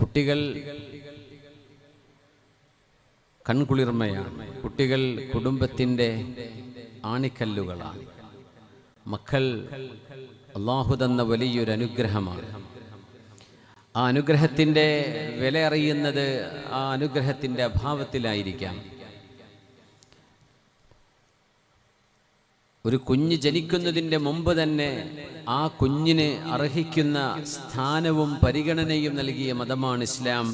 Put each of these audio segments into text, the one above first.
കുട്ടികൾ കൺകുളിർമയാണ്. കുട്ടികൾ കുടുംബത്തിന്റെ ആണിക്കല്ലുകളാണ്. മക്കൾ അള്ളാഹു തന്ന വലിയൊരു അനുഗ്രഹമാണ്. ആ അനുഗ്രഹത്തിന്റെ വില അറിയുന്നത് ആ അനുഗ്രഹത്തിന്റെ അഭാവത്തിലായിരിക്കാം. ഒരു കുഞ്ഞ് ജനിക്കുന്നതിന്റെ മുമ്പ് തന്നെ ആ കുഞ്ഞിന് അർഹിക്കുന്ന സ്ഥാനവും പരിഗണനയും നൽകിയ മതമാണ് ഇസ്ലാം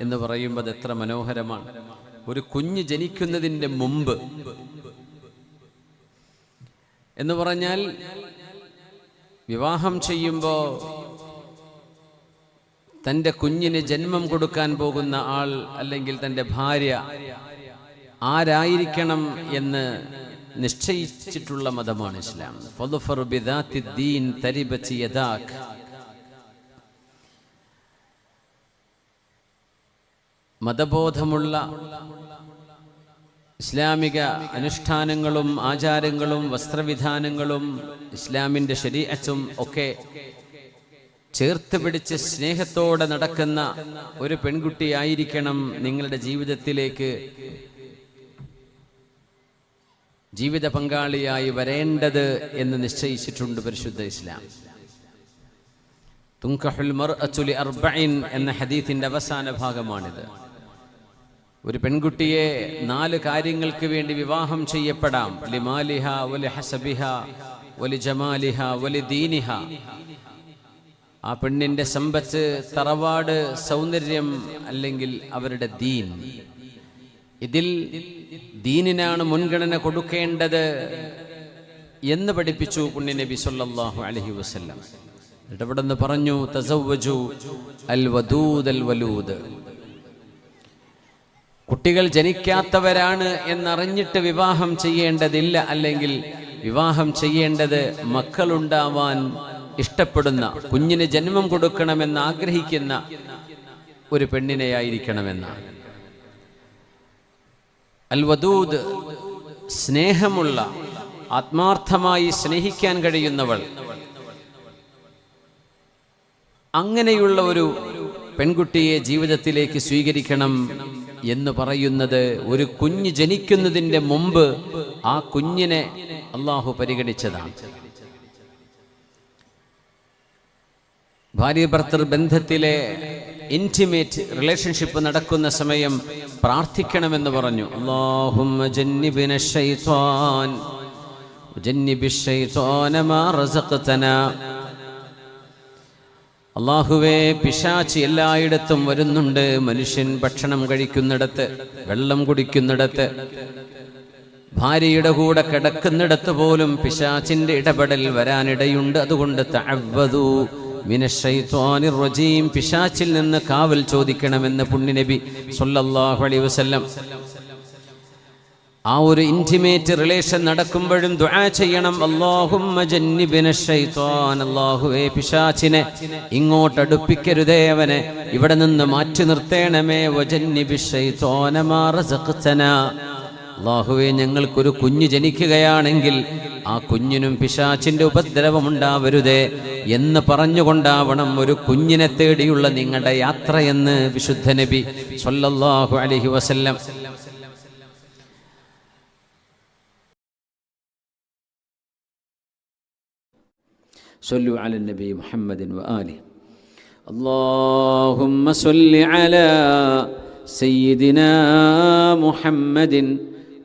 എന്ന് പറയുമ്പോൾ അത് എത്ര മനോഹരമാണ്. ഒരു കുഞ്ഞ് ജനിക്കുന്നതിന്റെ മുമ്പ് എന്ന് പറഞ്ഞാൽ വിവാഹം ചെയ്യുമ്പോൾ തന്റെ കുഞ്ഞിന് ജന്മം കൊടുക്കാൻ പോകുന്ന ആൾ അല്ലെങ്കിൽ തന്റെ ഭാര്യ ആരായിരിക്കണം എന്ന് നിശ്ചയിച്ചിട്ടുള്ള മതമാണ് ഇസ്ലാം. മതബോധമുള്ള ഇസ്ലാമിക അനുഷ്ഠാനങ്ങളും ആചാരങ്ങളും വസ്ത്രവിധാനങ്ങളും ഇസ്ലാമിന്റെ ശരീരച്ചും ഒക്കെ ചേർത്ത് പിടിച്ച് സ്നേഹത്തോടെ നടക്കുന്ന ഒരു പെൺകുട്ടിയായിരിക്കണം നിങ്ങളുടെ ജീവിതത്തിലേക്ക് ജീവിത പങ്കാളിയായി വരേണ്ടത് എന്ന് നിശ്ചയിച്ചിട്ടുണ്ട് പരിശുദ്ധ ഇസ്ലാം. തുങ്കഹുൽ മർ അച്ചുലി അർബൈൻ എന്ന ഹദീത്തിന്റെ അവസാന ഭാഗമാണിത്. ഒരു പെൺകുട്ടിയെ നാല് കാര്യങ്ങൾക്ക് വേണ്ടി വിവാഹം ചെയ്യപ്പെടാം. ലിമാലിഹ വലി ഹസബിഹ വലി ജമാലിഹ വലി ദീനിഹ. ആ പെണ്ണിന്റെ സമ്പത്ത് തറവാട് സൗന്ദര്യം അല്ലെങ്കിൽ അവരുടെ ദീൻ. ഇതിൽ ദീനിനാണ് മുൻഗണന കൊടുക്കേണ്ടത് എന്ന് പഠിപ്പിച്ചു പുണ്യ നബി സല്ലല്ലാഹു അലൈഹി വസല്ലം. ഇവിടെ പറഞ്ഞു തസവ്വജു അൽ വദൂദ് അൽ വലൂദ്. കുട്ടികൾ ജനിക്കാത്തവരാണ് എന്നറിഞ്ഞിട്ട് വിവാഹം ചെയ്യേണ്ടതില്ല അല്ലെങ്കിൽ വിവാഹം ചെയ്യേണ്ടത് മക്കളുണ്ടാവാൻ ഇഷ്ടപ്പെടുന്ന കുഞ്ഞിന് ജന്മം കൊടുക്കണമെന്ന് ആഗ്രഹിക്കുന്ന ഒരു പെണ്ണിനെയായിരിക്കണമെന്നാണ്. അൽ വദൂദ് സ്നേഹമുള്ള ആത്മാർത്ഥമായി സ്നേഹിക്കാൻ കഴിയുന്നവൾ. അങ്ങനെയുള്ള ഒരു പെൺകുട്ടിയെ ജീവിതത്തിലേക്ക് സ്വീകരിക്കണം എന്ന് പറയുന്നത് ഒരു കുഞ്ഞ് ജനിക്കുന്നതിന്റെ മുമ്പ് ആ കുഞ്ഞിനെ അള്ളാഹു പരിഗണിച്ചതാണ്. ഭാര്യ ഭർത്തൃ ബന്ധത്തിലെ ഇന്റിമേറ്റ് റിലേഷൻഷിപ്പ് നടക്കുന്ന സമയം പ്രാർത്ഥിക്കണമെന്ന് പറഞ്ഞു. അള്ളാഹുവേ പിശാച്ച് എല്ലായിടത്തും വരുന്നുണ്ട്. മനുഷ്യൻ ഭക്ഷണം കഴിക്കുന്നിടത്ത് വെള്ളം കുടിക്കുന്നിടത്ത് ഭാര്യയുടെ കൂടെ കിടക്കുന്നിടത്ത് പോലും പിശാച്ചിന്റെ ഇടപെടൽ വരാനിടയുണ്ട്. അതുകൊണ്ട് മിനശ്ശൈത്വാനിർ റജീം പിശാച്ചിൽ നിന്ന് കാവൽ ചോദിക്കണമെന്ന് പുണ്യനബി സൊല്ലാഹു അലൈഹി വസല്ലം. ആ ഒരു ഇന്റിമേറ്റ് റിലേഷൻ നടക്കുമ്പോഴും ദുആ ചെയ്യണം. അല്ലാഹുമ്മ ജന്നിബിന ശൈത്വാൻ അല്ലാഹുവേ പിശാചിനെ ഇങ്ങോട്ട് അടുപ്പിക്കരുതേ അവനെ. ഇവിടെ നിന്ന് മാറ്റി നിർത്തേണമേ. വജന്നിബി ശൈത്വാന മാ റസഖ്തനാ. അള്ളാഹുവെ ഞങ്ങൾക്കൊരു കുഞ്ഞ് ജനിക്കുകയാണെങ്കിൽ ആ കുഞ്ഞിനും പിശാച്ചിന്റെ ഉപദ്രവം ഉണ്ടാവരുതേ എന്ന് പറഞ്ഞുകൊണ്ടാവണം ഒരു കുഞ്ഞിനെ തേടിയുള്ള നിങ്ങളുടെ യാത്രയെന്ന് വിശുദ്ധ നബി സല്ലല്ലാഹു അലൈഹി വസല്ലം صلوا على النبي محمد وآله اللهم صل على سيدنا محمد